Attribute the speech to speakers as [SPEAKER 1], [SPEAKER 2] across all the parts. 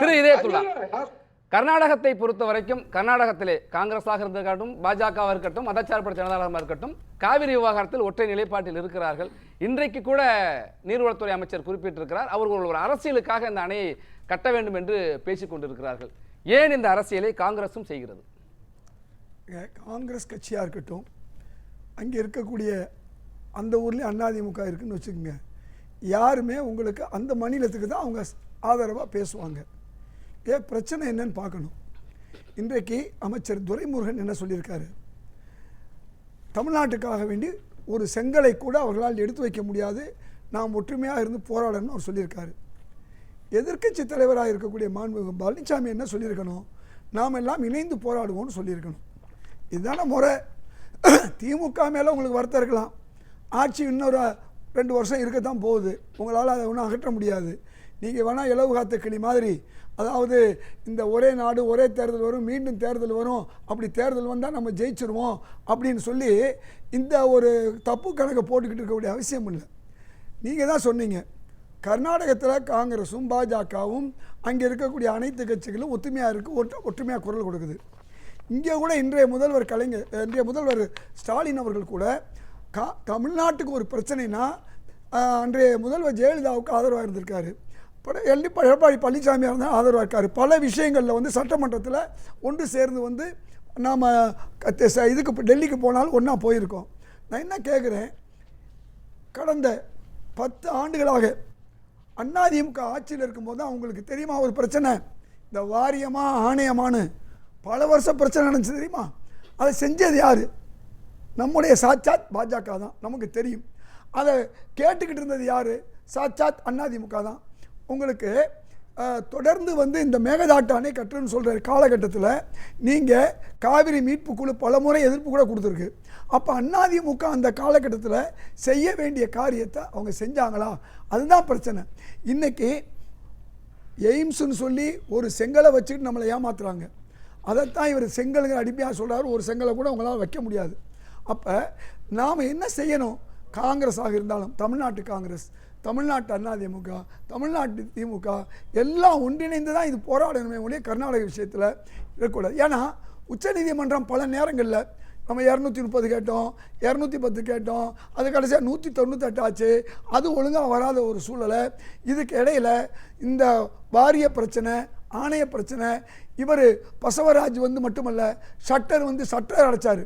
[SPEAKER 1] திரு இதயத்துல்லா. கர்நாடகத்தை பொறுத்த வரைக்கும் கர்நாடகத்திலே காங்கிரஸாக இருக்கட்டும் பாஜகவாக இருக்கட்டும் மதச்சார்பற்ற ஜனதாதளமாக இருக்கட்டும் காவிரி விவகாரத்தில் ஒற்றை நிலைப்பாட்டில் இருக்கிறார்கள். இன்றைக்கு கூட நீர்வளத்துறை அமைச்சர் குறிப்பிட்டிருக்கிறார் அவர்கள் ஒரு அரசியலுக்காக இந்த அணையை கட்ட வேண்டும் என்று பேசிக் கொண்டிருக்கிறார்கள். ஏன் இந்த அரசியலை காங்கிரசும் செய்கிறது?
[SPEAKER 2] காங்கிரஸ் கட்சியாக இருக்கட்டும் அங்கே இருக்கக்கூடிய அந்த ஊர்லேயும் அதிமுக இருக்குன்னு வச்சுக்கோங்க. யாருமே உங்களுக்கு அந்த மாநிலத்துக்கு தான் அவங்க ஆதரவாக பேசுவாங்க. ஏ பிரச்சனை என்னன்னு பார்க்கணும். இன்றைக்கு அமைச்சர் துரைமுருகன் என்ன சொல்லியிருக்காரு? தமிழ்நாட்டுக்காக வேண்டி ஒரு செங்கலை கூட அவர்களால் எடுத்து வைக்க முடியாது. நாம் ஒற்றுமையாக இருந்து போராடணும்னு அவர் சொல்லியிருக்காரு. எதிர்க்கட்சி தலைவராக இருக்கக்கூடிய மாண்புமிகு பழனிசாமி என்ன சொல்லியிருக்கணும்? நாம் எல்லாம் இணைந்து போராடுவோம்னு சொல்லியிருக்கணும். இதுதான முறை. திமுக மேலே உங்களுக்கு வருத்தம் இருக்கலாம். ஆட்சி இன்னொரு ரெண்டு வருஷம் இருக்கத்தான் போகுது. உங்களால் அதை ஒன்றும் அகற்ற முடியாது. நீங்கள் வேணால் இலவு காத்த கிளி மாதிரி. அதாவது இந்த ஒரே நாடு ஒரே தேர்தல் வரும் மீண்டும் தேர்தல் வரும். அப்படி தேர்தல் வந்தால் நம்ம ஜெயிச்சிருவோம் அப்படின்னு சொல்லி இந்த ஒரு தப்பு கணக்கை போட்டுக்கிட்டு இருக்கக்கூடிய அவசியம் இல்லை. நீங்கள் தான் சொன்னீங்க. கர்நாடகத்தில் காங்கிரஸும் பாஜகவும் அங்கே இருக்கக்கூடிய அனைத்து கட்சிகளும் ஒற்றுமையாக இருக்குது ஒற்று ஒற்றுமையாக குரல் கொடுக்குது. இங்கே கூட இன்றைய முதல்வர் கலைஞர் இன்றைய முதல்வர் ஸ்டாலின் அவர்கள் கூட கா தமிழ்நாட்டுக்கு ஒரு பிரச்சனைனா அன்றைய முதல்வர் ஜெயலலிதாவுக்கு ஆதரவாக இருந்திருக்காரு. எல்லி எடப்பாடி பழனிசாமியாக இருந்தால் ஆதரவாக இருக்கார். பல விஷயங்களில் வந்து சட்டமன்றத்தில் ஒன்று சேர்ந்து வந்து நாம் இதுக்கு டெல்லிக்கு போனாலும் ஒன்றா போயிருக்கோம். நான் என்ன கேட்குறேன் கடந்த பத்து ஆண்டுகளாக அதிமுக ஆட்சியில் இருக்கும்போது தான் அவங்களுக்கு தெரியுமா ஒரு பிரச்சனை? இந்த வாரியமா ஆணையமானு பல வருஷம் பிரச்சனை நடந்துச்சு தெரியுமா? அதை செஞ்சது யார்? நம்முடைய சாட்சாத் பாஜக தான் நமக்கு தெரியும். அதை கேட்டுக்கிட்டு இருந்தது யார்? சாட்சாத் அதிமுக தான். உங்களுக்கு தொடர்ந்து வந்து இந்த மேகதாட்டு அணை கட்டுன்னு சொல்கிற காலகட்டத்தில். நீங்கள் காவிரி மீட்பு குழு பலமுறை எதிர்ப்பு கூட கொடுத்துருக்கு. அப்போ அதிமுக அந்த காலகட்டத்தில் செய்ய வேண்டிய காரியத்தை அவங்க செஞ்சாங்களா? அதுதான் பிரச்சனை. இன்றைக்கி எய்ம்ஸ்னு சொல்லி ஒரு செங்கலை வச்சுக்கிட்டு நம்மளை ஏமாத்துறாங்க. அதைத்தான் இவர் செங்கலுங்கிற அடிப்பையாக சொல்கிறார் ஒரு செங்கலை கூட உங்களால் வைக்க முடியாது. அப்போ நாம் என்ன செய்யணும்? காங்கிரஸாக இருந்தாலும் தமிழ்நாட்டு காங்கிரஸ். தமிழ்நாட்டு அண்ணா திமுக தமிழ்நாட்டு திமுக எல்லாம் ஒன்றிணைந்து தான் இது போராடணுமே ஒழிய கர்நாடக விஷயத்தில் இருக்கக்கூடாது. ஏன்னா உச்சநீதிமன்றம் பல நேரங்களில் நம்ம இரநூத்தி முப்பது கேட்டோம் இரநூத்தி பத்து கேட்டோம் அது கடைசியாக நூற்றி தொண்ணூத்தெட்டு ஆச்சு. அது ஒழுங்காக வராத ஒரு சூழலை இதுக்கு இடையில இந்த வாரிய பிரச்சனை ஆணைய பிரச்சனை இவர் பசவராஜ் வந்து மட்டுமல்ல ஷட்டர் வந்து ஷட்டர் அடைச்சார்.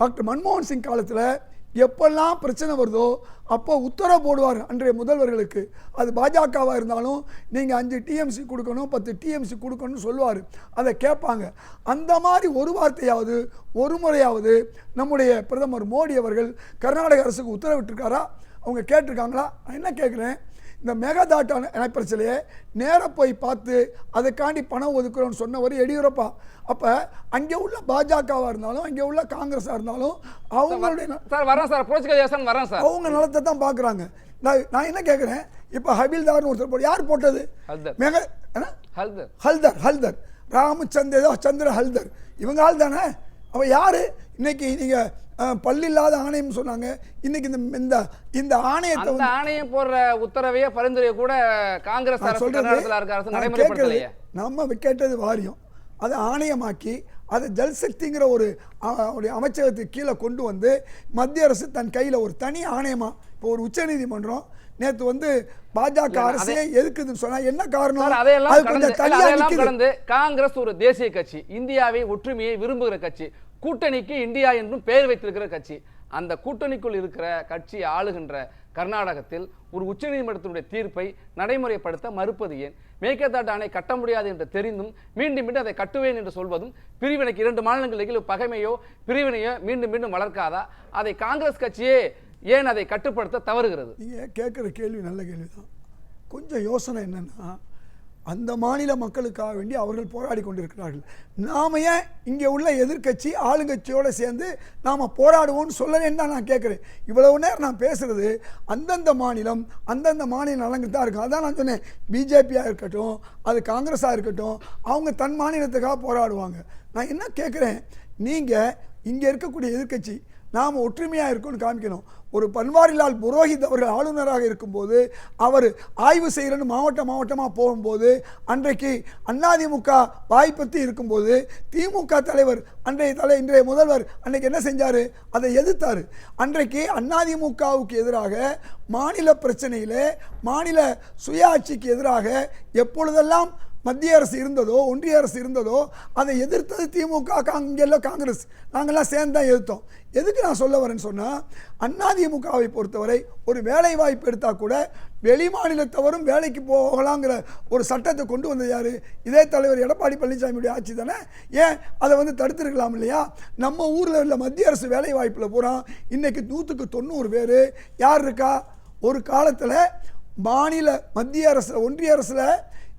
[SPEAKER 2] டாக்டர் மன்மோகன் சிங் காலத்தில் எப்பெல்லாம் பிரச்சனை வருதோ அப்போ உத்தரவு போடுவார் அன்றைய முதல்வர்களுக்கு. அது பாஜகவாக இருந்தாலும் நீங்கள் அஞ்சு டிஎம்சி கொடுக்கணும் பத்து டிஎம்சி கொடுக்கணும்னு சொல்லுவார். அதை கேட்பாங்க. அந்த மாதிரி ஒரு வார்த்தையாவது ஒரு முறையாவது நம்முடைய பிரதமர் மோடி அவர்கள் கர்நாடக அரசுக்கு உத்தரவிட்டிருக்காரா? அவங்க கேட்டிருக்காங்களா? நான் என்ன கேட்குறேன்? இந்த மேகதாட்டு அணை பிரச்சனையை நேராக போய் பார்த்து அதுக்காண்டி பணம் ஒதுக்குறோம்னு சொன்னவர் எடியூரப்பா. அப்போ அங்கே உள்ள பாஜகவாக இருந்தாலும் அங்கே உள்ள காங்கிரஸாக இருந்தாலும் அவங்களுடைய
[SPEAKER 1] சார் வரேன் சார். புரட்சிகர வரேன் சார்.
[SPEAKER 2] அவங்க நலத்தை தான் பார்க்குறாங்க. நான் நான் என்ன கேட்குறேன் இப்போ ஹபில்தார்னு ஒருத்தர் போட்டு யார் போட்டது?
[SPEAKER 1] ஹல்தர்.
[SPEAKER 2] மேக
[SPEAKER 1] ஹல்தர்.
[SPEAKER 2] ஹல்தர் ஹல்தர். ராமச்சந்திர சந்திர ஹல்தர். இவங்க ஆள் தானே அவ யாரு? இன்னைக்கு நீங்க அஹ், பல்லில்லாத ஆணையம் சொன்னாங்க. இன்னைக்கு இந்த இந்த இந்த ஆணையத்தை
[SPEAKER 1] அந்த
[SPEAKER 2] வந்து
[SPEAKER 1] ஆணையம் போடுற உத்தரவையே பரிந்துரையை கூட காங்கிரஸ் அரசு
[SPEAKER 2] சொல்றது நம்ம கேட்டது வாரியம். அதை ஆணையமாக்கி அதை ஜல்சக்திங்கிற ஒரு அமைச்சகத்துக்கு கீழே கொண்டு வந்து மத்திய அரசு தன் கையில் ஒரு தனி ஆணையமா இப்போ ஒரு உச்சநீதிமன்றம் நேத்து வந்து பாஜக அரசே எதுக்குதுன்னு சொன்னா என்ன காரணம்? அது கொஞ்சம் தனியா நிக்குது.
[SPEAKER 1] காங்கிரஸ் ஒரு தேசிய கட்சி இந்தியாவை ஒற்றுமையை விரும்புகிற கட்சி கூட்டணிக்கு இந்தியா என்றும் பெயர் வைத்திருக்கிற கட்சி. அந்த கூட்டணிக்குள் இருக்கிற கட்சி ஆளுகின்ற கர்நாடகத்தில் ஒரு உச்சநீதிமன்றத்தினுடைய தீர்ப்பை நடைமுறைப்படுத்த மறுப்பது ஏன்? மேற்கத்தாட்டு அணை கட்ட முடியாது என்று தெரிந்தும் மீண்டும் மீண்டும் அதை கட்டுவேன் என்று சொல்வதும் பிரிவினைக்கு இரண்டு மாநிலங்களுக்கு பகைமையோ பிரிவினையோ மீண்டும் மீண்டும் வளர்க்காதா? அதை காங்கிரஸ் கட்சியே ஏன் அதை கட்டுப்படுத்த தவறுகிறது?
[SPEAKER 2] நீங்கள் கேட்குற கேள்வி நல்ல கேள்வி தான் கொஞ்சம் யோசனை என்னன்னா அந்த மாநில மக்களுக்காக வேண்டி அவர்கள் போராடி கொண்டிருக்கிறார்கள். நாம ஏன் இங்கே உள்ள எதிர்க்கட்சி ஆளுங்கட்சியோடு சேர்ந்து நாம் போராடுவோம்னு சொல்லலேன்னு தான் நான் கேட்குறேன். இவ்வளவு நேரம் நான் பேசுகிறது அந்தந்த மாநிலம் அந்தந்த மாநில நலங்கள் தான் இருக்கும். அதான் நான் சொன்னேன். பிஜேபியாக இருக்கட்டும் அது காங்கிரஸாக இருக்கட்டும் அவங்க தன் மாநிலத்துக்காக போராடுவாங்க. நான் என்ன கேட்குறேன்? நீங்கள் இங்கே இருக்கக்கூடிய எதிர்க்கட்சி நாம் ஒற்றுமையாக இருக்கும்னு காமிக்கணும். ஒரு பன்வாரிலால் புரோஹித் அவர்கள் ஆளுநராக இருக்கும்போது அவர் ஆய்வு செய்கிறன்னு மாவட்ட மாவட்டமாக போகும்போது அன்றைக்கு அதிமுக வாய்ப்பத்தி இருக்கும்போது திமுக தலைவர் அன்றைய தலை இன்றைய முதல்வர் அன்றைக்கு என்ன செஞ்சார்? அதை எதிர்த்தார். அன்றைக்கு அதிமுகவுக்கு எதிராக மாநில பிரச்சனையில் மாநில சுயாட்சிக்கு எதிராக எப்பொழுதெல்லாம் மத்திய அரசு இருந்ததோ ஒன்றிய அரசு இருந்ததோ அதை எதிர்த்தது திமுக காங்கெல்லாம் காங்கிரஸ். நாங்கள்லாம் சேர்ந்து தான் எதிர்த்தோம். எதுக்கு நான் சொல்ல வரேன்னு சொன்னால் அண்ணாதிமுகவை பொறுத்தவரை ஒரு வேலை வாய்ப்பு எடுத்தால் கூட வெளி மாநிலத்தவரும் வேலைக்கு போகலாங்கிற ஒரு சட்டத்தை கொண்டு வந்தது யார்? இதே தலைவர் எடப்பாடி பழனிசாமியுடைய ஆட்சி தானே? ஏன் அதை வந்து தடுத்துருக்கலாம் இல்லையா? நம்ம ஊரில் உள்ள மத்திய அரசு வேலை வாய்ப்பில் பூரா இன்றைக்கி நூற்றுக்கு தொண்ணூறு பேர் யார் இருக்கா? ஒரு காலத்தில் மாநில மத்திய அரசில் ஒன்றிய அரசில்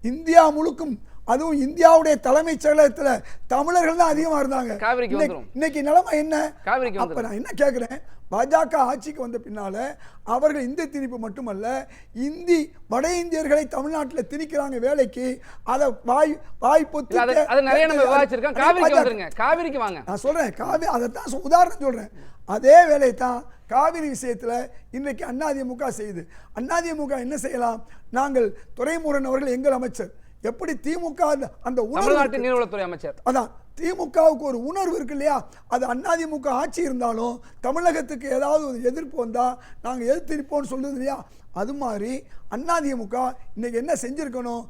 [SPEAKER 2] இந்தியா முழுக்கும் அதுவும் இந்தியாவுடைய தலைமைச் செயலகத்தில் தமிழர்கள் தான் அதிகமாக இருந்தாங்க. இன்னைக்கு- நிலைமை என்ன? அப்ப நான் என்ன கேட்குறேன் பாஜக ஆட்சிக்கு வந்த பின்னால அவர்கள் இந்தி திணிப்பு மட்டுமல்ல இந்தி வட இந்தியர்களை தமிழ்நாட்டில் திணிக்கிறாங்க வேலைக்கு. அதை வாய் வாய் பொத்தி
[SPEAKER 1] இல்ல, அது அது நிறைய நம்ம விவாதிச்சிருக்கோம்.
[SPEAKER 2] அதே
[SPEAKER 1] காவிரிக்கு
[SPEAKER 2] பாஜக
[SPEAKER 1] வந்துருங்க. காவிரிக்கு வாங்க.
[SPEAKER 2] நான் சொல்றேன் காவி அதை தான் சொ- உதாரணம் சொல்றேன். அதே வேலையை தான் காவிரி விஷயத்துல இன்னைக்கு அதிமுக செய்யுது. அதிமுக என்ன செய்யலாம்? நாங்கள் துரைமுருகன் அவர்கள் எங்கள் அமைச்சர். எப்படி திமுக அந்த- உணர்வு
[SPEAKER 1] நீர்வளத்துறை அமைச்சர்.
[SPEAKER 2] அதான் திமுகவுக்கு ஒரு உணர்வு இருக்கு இல்லையா? அது அதிமுக ஆட்சி இருந்தாலும் தமிழகத்துக்கு ஏதாவது ஒரு எதிர்ப்பு வந்தால் நாங்கள் எதிர்த்து நிற்போம்னு சொல்லுது இல்லையா? அது மாதிரி அதிமுக இன்னைக்கு என்ன செஞ்சுருக்கணும்?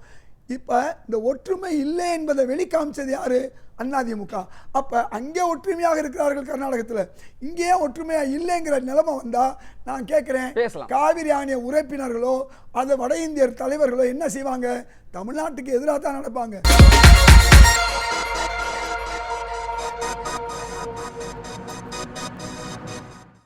[SPEAKER 2] இப்போ இந்த ஒற்றுமை இல்லை என்பதை வெளிக்காமிச்சது யாரு? அதிமுக அப்போ அங்கே ஒற்றுமையாக இருக்கிறார்கள் கர்நாடகத்தில். இங்கேயே ஒற்றுமையாக இல்லைங்கிற நிலைமை வந்தால் நான் கேட்குறேன். காவிரி ஆணைய உறுப்பினர்களோ அது வட இந்தியர் தலைவர்களோ என்ன செய்வாங்க? தமிழ்நாட்டுக்கு எதிராக தான் நடப்பாங்க.